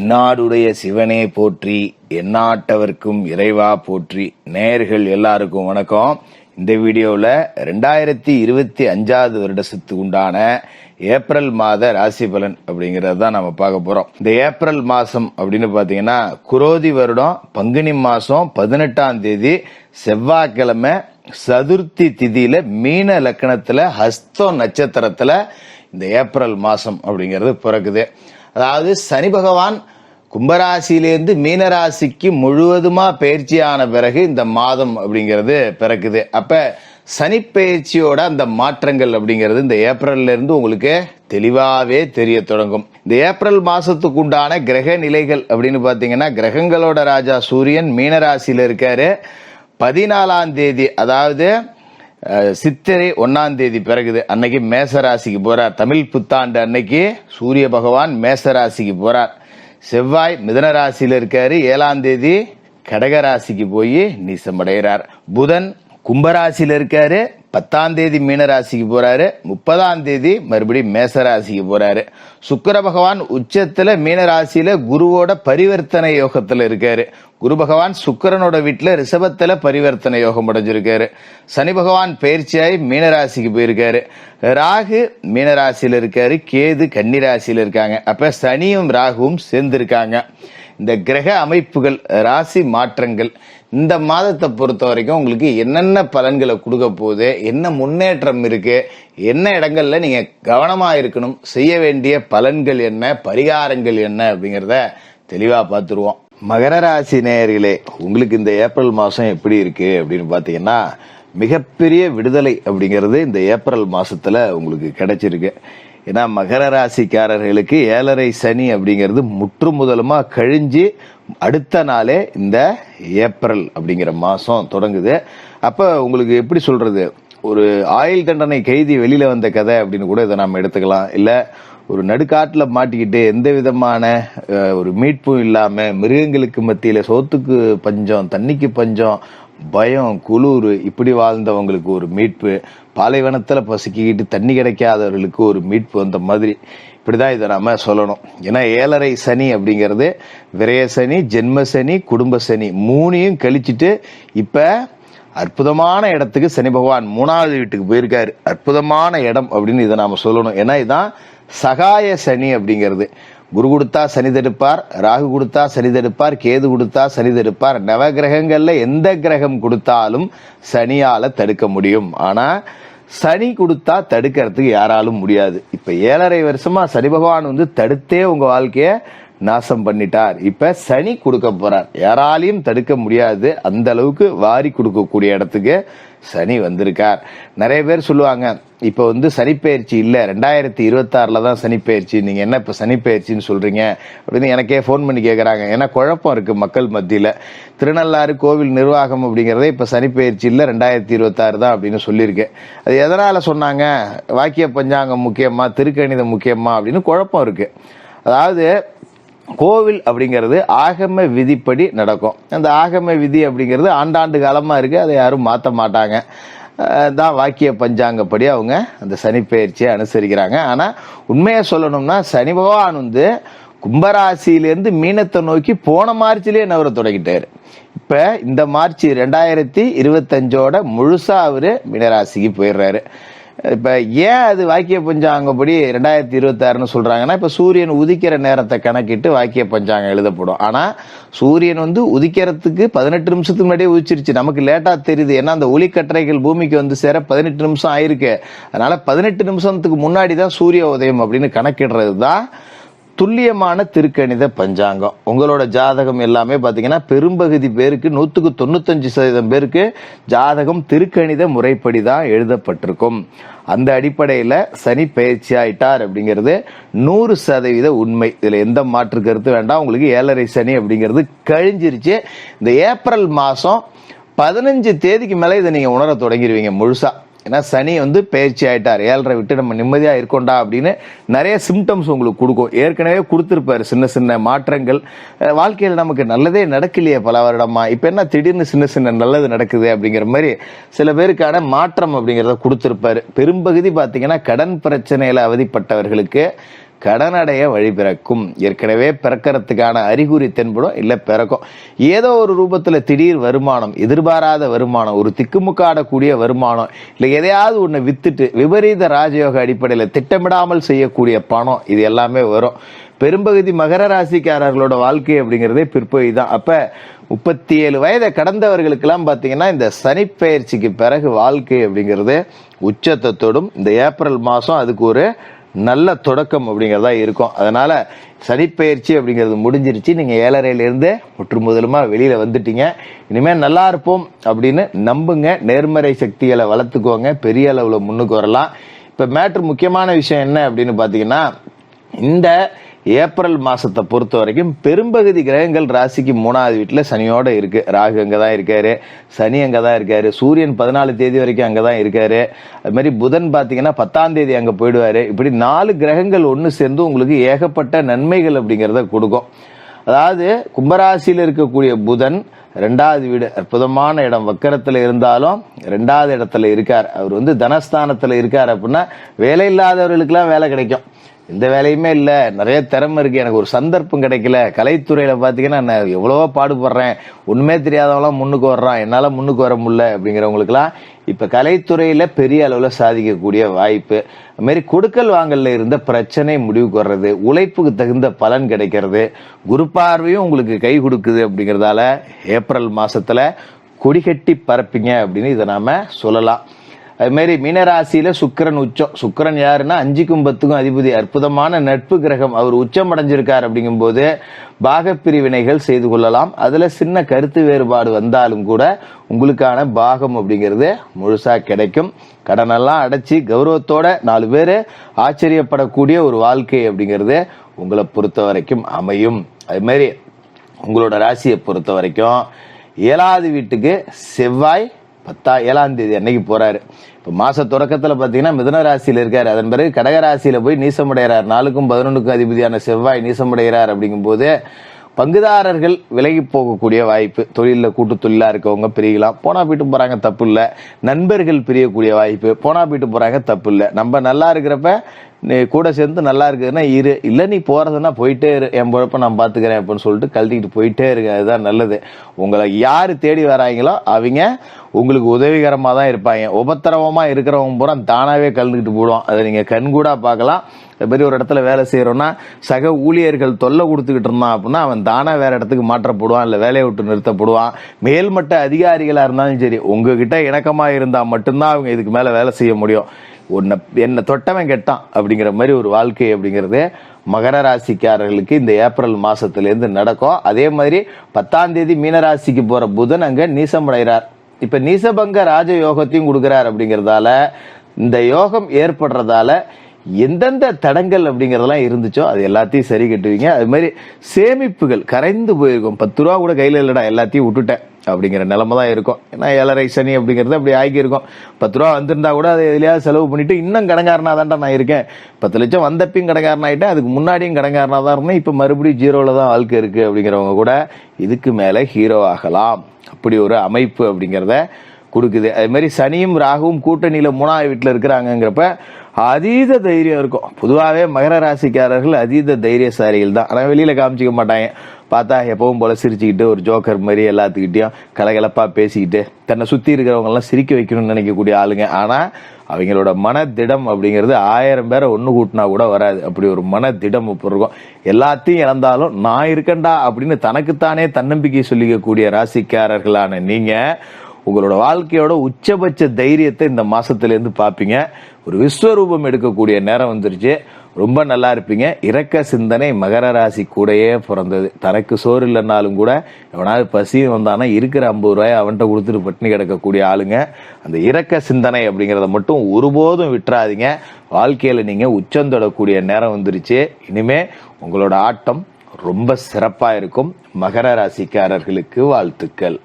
என்னாடுடைய சிவனே போற்றி எந்நாட்டவர்க்கும் இறைவா போற்றி. நேயர்கள் எல்லாருக்கும் வணக்கம். இந்த வீடியோவில் ரெண்டாயிரத்தி இருபத்தி அஞ்சாவது வருடத்துக்கு உண்டான ஏப்ரல் மாத ராசி பலன் அப்படிங்கிறது தான் நம்ம பார்க்க போகிறோம் இந்த ஏப்ரல் மாதம் அப்படின்னு பார்த்தீங்கன்னா குரோதி வருடம் பங்குனி மாதம் பதினெட்டாம் தேதி செவ்வாய்க்கிழமை சதுர்த்தி திதியில மீன லக்கணத்தில் ஹஸ்தோ நட்சத்திரத்தில் இந்த ஏப்ரல் மாதம் அப்படிங்கிறது பிறக்குது. அதாவது சனி பகவான் கும்பராசியிலேருந்து மீனராசிக்கு முழுவதுமாக பயிற்சியான பிறகு இந்த மாதம் அப்படிங்கிறது பிறக்குது. அப்போ சனி பயிற்சியோட அந்த மாற்றங்கள் அப்படிங்கிறது இந்த ஏப்ரல்லேருந்து உங்களுக்கு தெளிவாகவே தெரிய தொடங்கும். இந்த ஏப்ரல் மாதத்துக்கு உண்டான கிரக நிலைகள் அப்படின்னு பார்த்தீங்கன்னா கிரகங்களோட ராஜா சூரியன் மீனராசியில் இருக்காரு. பதினாலாம் தேதி அதாவது சித்திரை ஒன்னாம் தேதி பிறகுது. அன்னைக்கு மேச ராசிக்கு போறார். தமிழ் புத்தாண்டு அன்னைக்கு சூரிய பகவான் மேச ராசிக்கு போறார். செவ்வாய் மிதன ராசியில இருக்காரு. ஏழாம் தேதி கடக ராசிக்கு போய் நீசமடைகிறார். புதன் கும்பராசியில் இருக்காரு. பத்தாம் தேதி மீனராசிக்கு போறாரு. முப்பதாம் தேதி மறுபடியும் மேசராசிக்கு போகிறாரு போறாரு. சுக்கிர பகவான் உச்சத்துல மீனராசியில குருவோட பரிவர்த்தனை யோகத்துல இருக்காரு. குரு பகவான் சுக்கிரனோட வீட்டுல ரிஷபத்துல பரிவர்த்தனை யோகம் அடைஞ்சிருக்காரு. சனி பகவான் பயிற்சியாய் மீனராசிக்கு போயிருக்காரு. ராகு மீனராசியில இருக்காரு. கேது கன்னிராசியில இருக்காங்க. அப்ப சனியும் ராகுவும் சேர்ந்திருக்காங்க. இந்த கிரக அமைப்புகள் ராசி மாற்றங்கள் இந்த மாதத்தை பொறுத்த வரைக்கும் உங்களுக்கு என்னென்ன பலன்களை கொடுக்க போகுது என்ன முன்னேற்றம் இருக்கு என்ன இடங்கள்ல நீங்க கவனமா இருக்கணும் செய்ய வேண்டிய பலன்கள் என்ன பரிகாரங்கள் என்ன அப்படிங்கிறத தெளிவா பார்த்துருவோம். மகர ராசி நேயர்களே உங்களுக்கு இந்த ஏப்ரல் மாதம் எப்படி இருக்கு அப்படின்னு பார்த்தீங்கன்னா மிகப்பெரிய விடுதலை அப்படிங்கிறது இந்த ஏப்ரல் மாதத்தில் உங்களுக்கு கிடைச்சிருக்கு. ஏன்னா மகர ராசிக்காரர்களுக்கு ஏழரை சனி அப்படிங்கிறது முற்று முதலுமா கழிஞ்சு அடுத்த நாளே இந்த ஏப்ரல் அப்படிங்கிற மாதம் தொடங்குது. அப்போ உங்களுக்கு எப்படி சொல்கிறது ஒரு ஆயுள் தண்டனை கைதி வெளியில் வந்த கதை அப்படின்னு கூட இதை நாம் எடுத்துக்கலாம். இல்லை ஒரு நடுக்காட்டில் மாட்டிக்கிட்டு எந்த விதமான ஒரு மீட்பும் இல்லாமல் மிருகங்களுக்கு மத்தியில் சோத்துக்கு பஞ்சம் தண்ணிக்கு பஞ்சம் பயம் குளிர் இப்படி வாழ்ந்தவங்களுக்கு ஒரு மீட்பு பாலைவனத்தில் பசிக்கிட்டு தண்ணி கிடைக்காதவர்களுக்கு ஒரு மீட்பு அந்த மாதிரி. இப்படிதான் இதை நாம சொல்லணும். ஏன்னா ஏழரை சனி அப்படிங்கிறது விரய சனி ஜென்ம சனி குடும்ப சனி மூணையும் கழிச்சிட்டு இப்ப அற்புதமான இடத்துக்கு சனி பகவான் மூணாவது வீட்டுக்கு போயிருக்காரு. அற்புதமான இடம் அப்படின்னு இதை நாம சொல்லணும். ஏன்னா இதான் சகாய சனி அப்படிங்கிறது. குரு கொடுத்தா சனி தடுப்பார் ராகு கொடுத்தா சனி தடுப்பார் கேது கொடுத்தா சனி தடுப்பார். நவகிரகங்கள்ல எந்த கிரகம் கொடுத்தாலும் சனியால தடுக்க முடியும். ஆனா சனி கொடுத்தா தடுக்கிறதுக்கு யாராலும் முடியாது. இப்ப ஏழரை வருஷமா சனி பகவான் வந்து தடுத்தே உங்க வாழ்க்கைய நாசம் பண்ணிட்டார். இப்ப சனி கொடுக்க போறார். யாராலையும் தடுக்க முடியாது. அந்த அளவுக்கு வாரி கொடுக்கக்கூடிய இடத்துக்கு சனி வந்திருக்கார். நிறைய பேர் சொல்லுவாங்க இப்போ வந்து சனிப்பெயர்ச்சி இல்லை. ரெண்டாயிரத்தி இருபத்தாறில் தான் சனிப்பெயர்ச்சி. நீங்கள் என்ன இப்போ சனிப்பெயர்ச்சின்னு சொல்கிறீங்க அப்படின்னு எனக்கே ஃபோன் பண்ணி கேட்குறாங்க ஏன்னா குழப்பம் இருக்குது மக்கள் மத்தியில். திருநள்ளாறு கோவில் நிர்வாகம் அப்படிங்கிறதே இப்போ சனிப்பெயர்ச்சி இல்லை ரெண்டாயிரத்தி இருபத்தாறு தான் அப்படின்னு சொல்லியிருக்கேன் அது எதனால் சொன்னாங்க? வாக்கிய பஞ்சாங்கம் முக்கியமாக திருக்கணிதம் முக்கியமாக அப்படின்னு குழப்பம் இருக்குது அதாவது கோவில் அப்படிங்கிறது ஆகம விதிப்படி நடக்கும். அந்த ஆகம விதி அப்படிங்கிறது ஆண்டாண்டு காலமாக இருக்குது அதை யாரும் மாற்ற மாட்டாங்க. தான் வாக்கிய பஞ்சாங்கப்படி அவங்க அந்த சனிப்பெயர்ச்சியை அனுசரிக்கிறாங்க. ஆனால் உண்மையை சொல்லணும்னா சனி பகவான் வந்து கும்பராசியிலேருந்து மீனத்தை நோக்கி போன மார்ச்லயே நவர தொடங்கிட்டார். இப்போ இந்த மார்ச் ரெண்டாயிரத்தி இருபத்தஞ்சோட முழுசாக அவர் மீனராசிக்கு போயிடுறாரு. இப்போ ஏன் அது வாக்கிய பஞ்சாங்கப்படி ரெண்டாயிரத்தி இருபத்தி சொல்கிறாங்கன்னா இப்போ சூரியன் உதிக்கிற நேரத்தை கணக்கிட்டு வாக்கிய பஞ்சாங்கம் எழுதப்படும். ஆனால் சூரியன் வந்து உதிக்கிறதுக்கு பதினெட்டு நிமிஷத்துக்கு முன்னாடியே உதிச்சிருச்சு. நமக்கு லேட்டாக தெரியுது. ஏன்னா அந்த ஒளிக்கற்றைகள் பூமிக்கு வந்து சேர பதினெட்டு நிமிஷம் ஆயிருக்கு. அதனால் பதினெட்டு நிமிஷத்துக்கு முன்னாடி தான் சூரிய உதயம் அப்படின்னு கணக்கிடுறது தான் துல்லியமான திருக்கணித பஞ்சாங்கம். உங்களோட ஜாதகம் எல்லாமே பார்த்தீங்கன்னா பெரும்பகுதி பேருக்கு நூற்றுக்கு தொண்ணூத்தஞ்சு சதவீதம் பேருக்கு ஜாதகம் திருக்கணித முறைப்படி தான் எழுதப்பட்டிருக்கும். அந்த அடிப்படையில் சனி பயிற்சி ஆயிட்டார் அப்படிங்கிறது நூறு சதவீத உண்மை. இதில் எந்த மாற்று கருத்து வேண்டாம். உங்களுக்கு ஏழரை சனி அப்படிங்கிறது கழிஞ்சிருச்சு. இந்த ஏப்ரல் மாதம் பதினஞ்சு தேதிக்கு மேலே இதை நீங்கள் உணர தொடங்கிடுவீங்க முழுசாக ஏன்னா சனி வந்து பயிற்சி ஆயிட்டார். ஏழரை விட்டு நம்ம நிம்மதியாக இருக்கோண்டா அப்படின்னு நிறைய சிம்டம்ஸ் உங்களுக்கு கொடுக்கும். ஏற்கனவே கொடுத்துருப்பாரு சின்ன சின்ன மாற்றங்கள். வாழ்க்கையில் நமக்கு நல்லதே நடக்கலையே பல வருடமா. இப்போ என்ன திடீர்னு சின்ன சின்ன நல்லது நடக்குது அப்படிங்கிற மாதிரி சில பேருக்கான மாற்றம் அப்படிங்கிறத கொடுத்துருப்பாரு. பெரும்பகுதி பார்த்தீங்கன்னா கடன் பிரச்சனையில் அவதிப்பட்டவர்களுக்கு கடனடைய வழி பிறக்கும் ஏற்கனவே பிறக்கிறதுக்கான அறிகுறி தென்படும் இல்லை பிறக்கும். ஏதோ ஒரு ரூபத்தில் திடீர் வருமானம் எதிர்பாராத வருமானம் ஒரு திக்குமுக்காடக்கூடிய வருமானம் இல்லை எதையாவது ஒன்று வித்துட்டு விபரீத ராஜயோக அடிப்படையில் திட்டமிடாமல் செய்யக்கூடிய பணம் இது எல்லாமே வரும். பெரும்பகுதி மகர ராசிக்காரர்களோட வாழ்க்கை அப்படிங்கிறதே பிற்பகுதி தான். அப்போ முப்பத்தி ஏழு வயதை கடந்தவர்களுக்கெல்லாம் பார்த்தீங்கன்னா இந்த சனிப்பெயர்ச்சிக்கு பிறகு வாழ்க்கை அப்படிங்கிறது உச்சத்தை தொடும் இந்த ஏப்ரல் மாதம் அதுக்கு ஒரு நல்ல தொடக்கம் அப்படிங்கிறதா இருக்கும். அதனால சனிப்பெயர்ச்சி அப்படிங்கிறது முடிஞ்சிருச்சு. நீங்க ஏழரையிலிருந்து முற்று முதலுமா வெளியில வந்துட்டீங்க. இனிமேல் நல்லா இருப்போம் அப்படின்னு நம்புங்க. நேர்மறை சக்திகளை வளர்த்துக்கோங்க. பெரிய அளவில் முன்னுக்கு வரலாம். இப்போ மேட்ரு முக்கியமான விஷயம் என்ன அப்படின்னு பார்த்தீங்கன்னா இந்த ஏப்ரல் மாசத்தை பொறுத்த வரைக்கும் பெரும்பகுதி கிரகங்கள் ராசிக்கு மூணாவது வீட்டில் சனியோட இருக்கு. ராகு அங்கே தான் இருக்காரு. சனி அங்கே தான் இருக்காரு. சூரியன் பதினாலு தேதி வரைக்கும் அங்கே தான் இருக்காரு. அது மாதிரி புதன் பார்த்தீங்கன்னா பத்தாம் தேதி அங்கே போயிடுவார். இப்படி நாலு கிரகங்கள் ஒன்று சேர்ந்து உங்களுக்கு ஏகப்பட்ட நன்மைகள் அப்படிங்கிறத கொடுக்கும். அதாவது கும்பராசியில் இருக்கக்கூடிய புதன் ரெண்டாவது வீடு அற்புதமான இடம். வக்கரத்தில் இருந்தாலும் ரெண்டாவது இடத்துல இருக்கார். அவர் வந்து தனஸ்தானத்தில் இருக்கார் அப்படின்னா வேலை இல்லாதவர்களுக்கெல்லாம் வேலை கிடைக்கும். எந்த வேலையுமே இல்லை. நிறைய திறமை இருக்கு. எனக்கு ஒரு சந்தர்ப்பம் கிடைக்கல. கலைத்துறையில பாத்தீங்கன்னா நான் எவ்வளவோ பாடுபடுறேன். ஒண்ணுமே தெரியாதவங்களாம் முன்னுக்கு வர்றான். என்னால முன்னுக்கு வர முடியல அப்படிங்கிறவங்களுக்குலாம் இப்ப கலைத்துறையில பெரிய அளவுல சாதிக்கக்கூடிய வாய்ப்பு. அது மாதிரி கொடுக்கல் வாங்கலில் இருந்த பிரச்சனை முடிவுக்கு வர்றது உழைப்புக்கு தகுந்த பலன் கிடைக்கிறது குரு பார்வையும் உங்களுக்கு கை கொடுக்குது அப்படிங்கிறதால ஏப்ரல் மாசத்துல கொடிகட்டி பரப்பிங்க அப்படின்னு இதை நாம சொல்லலாம். அது மாதிரி மீனராசியில சுக்கிரன் உச்சம். சுக்கிரன் யாருன்னா அஞ்சுக்கும் பத்துக்கும் அதிபதி. அற்புதமான நட்பு கிரகம். அவர் உச்சம் அடைஞ்சிருக்கார் அப்படிங்கும்போது பாகப்பிரிவினைகள் செய்து கொள்ளலாம். அதுல சின்ன கருத்து வேறுபாடு வந்தாலும் கூட உங்களுக்கான பாகம் அப்படிங்கிறது முழுசா கிடைக்கும். கடனெல்லாம் அடைச்சி கௌரவத்தோட நாலு பேர் ஆச்சரியப்படக்கூடிய ஒரு வாழ்க்கை அப்படிங்கிறது உங்களை பொறுத்த வரைக்கும் அமையும். அது மாதிரி உங்களோட ராசியை பொறுத்த வரைக்கும் ஏழாவது வீட்டுக்கு செவ்வாய் பத்தா ஏழாம் தேதி அன்னைக்கு போறாரு. இப்போ மாச தொடக்கத்தில் பார்த்தீங்கன்னா மிதன ராசியில் இருக்காரு. அதன் பிறகு கடகராசியில் போய் நீசமடைகிறார். நாலுக்கும் பதினொன்றுக்கும் அதிபதியான செவ்வாய் நீசமடைகிறார் அப்படிங்கும்போது பங்குதாரர்கள் விலகி போகக்கூடிய வாய்ப்பு தொழிலில் கூட்டு தொழிலாக இருக்கவங்க பிரியலாம். போனா போயிட்டு போகிறாங்க தப்பு இல்லை. நண்பர்கள் பிரியக்கூடிய வாய்ப்பு போனா போயிட்டு போகிறாங்க தப்பு இல்லை. நம்ம நல்லா இருக்கிறப்ப நீ கூட சேர்ந்து நல்லா இருக்குதுன்னா இரு. இல்லை நீ போகிறதுனா போயிட்டே இரு. என் பொழப்ப நான் பார்த்துக்கிறேன் அப்படின்னு சொல்லிட்டு கழட்டிக்கிட்டு போயிட்டே இருங்க அதுதான் நல்லது. உங்களை யார் தேடி வராங்களோ அவங்க உங்களுக்கு உதவிகரமாக தான் இருப்பாங்க. உபத்திரவமாக இருக்கிறவங்க பூரா தானாகவே கலந்துக்கிட்டு போடுவோம் அதை நீங்கள் கண்கூடாக பார்க்கலாம். இதுமாரி ஒரு இடத்துல வேலை செய்கிறோன்னா சக ஊழியர்கள் தொல்லை கொடுத்துக்கிட்டு இருந்தான் அப்படின்னா அவன் தானாக வேறு இடத்துக்கு மாற்றப்படுவான் இல்லை வேலையை விட்டு நிறுத்தப்படுவான். மேல்மட்ட அதிகாரிகளாக இருந்தாலும் சரி உங்ககிட்ட இணக்கமாக இருந்தால் மட்டும்தான் அவங்க இதுக்கு மேலே வேலை செய்ய முடியும். உன்னை என்னை தொட்டவன் கெட்டான் அப்படிங்கிற மாதிரி ஒரு வாழ்க்கை அப்படிங்கிறது மகர ராசிக்காரர்களுக்கு இந்த ஏப்ரல் மாதத்துலேருந்து நடக்கும். அதே மாதிரி பத்தாம் தேதி மீனராசிக்கு போகிற புதன் அங்கே நீசமடைகிறார் இப்போ நீசபங்க ராஜ யோகத்தையும் கொடுக்குறார் அப்படிங்கிறதால இந்த யோகம் ஏற்படுறதால எந்தெந்த தடங்கள் அப்படிங்கிறதெல்லாம் இருந்துச்சோ அது எல்லாத்தையும் சரி கட்டுவீங்க. அது மாதிரி சேமிப்புகள் கரைந்து போயிருக்கும். பத்து ரூபா கூட கையில் இல்லைடா எல்லாத்தையும் விட்டுட்டேன். அப்படிங்கிற நிலைமை தான் இருக்கும். ஏன்னா ஏழரை சனி அப்படிங்கிறது அப்படி ஆகியிருக்கும். பத்து ரூபா வந்திருந்தா கூட அதை எதுலையாவது செலவு பண்ணிவிட்டு இன்னும் கடங்காரனாக தான்டா நான் இருக்கேன். பத்து லட்சம் வந்தப்பையும் கடங்காரனாயிட்டேன் அதுக்கு முன்னாடியும் கடங்காரனாக தான் இருந்தேன். இப்போ மறுபடியும் ஜீரோவில் தான் வாழ்க்கை இருக்குது அப்படிங்கிறவங்க கூட இதுக்கு மேலே ஹீரோ ஆகலாம். அப்படி ஒரு அமைப்பு அப்படிங்கிறத கொடுக்குது. அதுமாரி மாதிரி சனியும் ராகுவும் கூட்டணியில் மூணாவது வீட்டில் இருக்கிறாங்கங்கிறப்ப அதீத தைரியம் இருக்கும். பொதுவாகவே மகர ராசிக்காரர்கள் அதீத தைரியசாலிகள் தான். ஆனால் வெளியில் காமிச்சிக்க மாட்டாங்க. பார்த்தா எப்பவும் போல சிரிச்சுக்கிட்டு ஒரு ஜோக்கர் மாதிரி எல்லாத்துக்கிட்டையும் கலகலப்பாக பேசிக்கிட்டு தன்னை சுற்றி இருக்கிறவங்கெல்லாம் சிரிக்க வைக்கணும்னு நினைக்கக்கூடிய ஆளுங்க. ஆனால் அவங்களோட மனதிடம் அப்படிங்கிறது ஆயிரம் பேரை ஒன்று கூட்டினா கூட வராது. அப்படி ஒரு மனதிடம் இப்போ இருக்கும் எல்லாத்தையும் இழந்தாலும் நான் இருக்கேன்டா அப்படின்னு தனக்குத்தானே தன்னம்பிக்கை சொல்லிக்கக்கூடிய ராசிக்காரர்களான நீங்கள் உங்களோட வாழ்க்கையோட உச்சபட்ச தைரியத்தை இந்த மாசத்துல பார்ப்பீங்க ஒரு விஸ்வரூபம் எடுக்கக்கூடிய நேரம் வந்துருச்சு. ரொம்ப நல்லா இருப்பீங்க. இரக்க சிந்தனை மகர ராசி கூடயே பிறந்தது. தனக்கு சோறு இல்லைன்னாலும் கூட எவனாவது பசி வந்தானா இருக்கிற ஐம்பது ரூபாய் அவன்கிட்ட கொடுத்துட்டு பட்டினி கிடக்கக்கூடிய ஆளுங்க. அந்த இரக்க சிந்தனை அப்படிங்கிறத மட்டும் ஒருபோதும் விட்டுறாதீங்க. வாழ்க்கையில் நீங்கள் உச்சந்தொடக்கூடிய நேரம் வந்துருச்சு. இனிமே உங்களோட ஆட்டம் ரொம்ப சிறப்பாக இருக்கும். மகர ராசிக்காரர்களுக்கு வாழ்த்துக்கள்.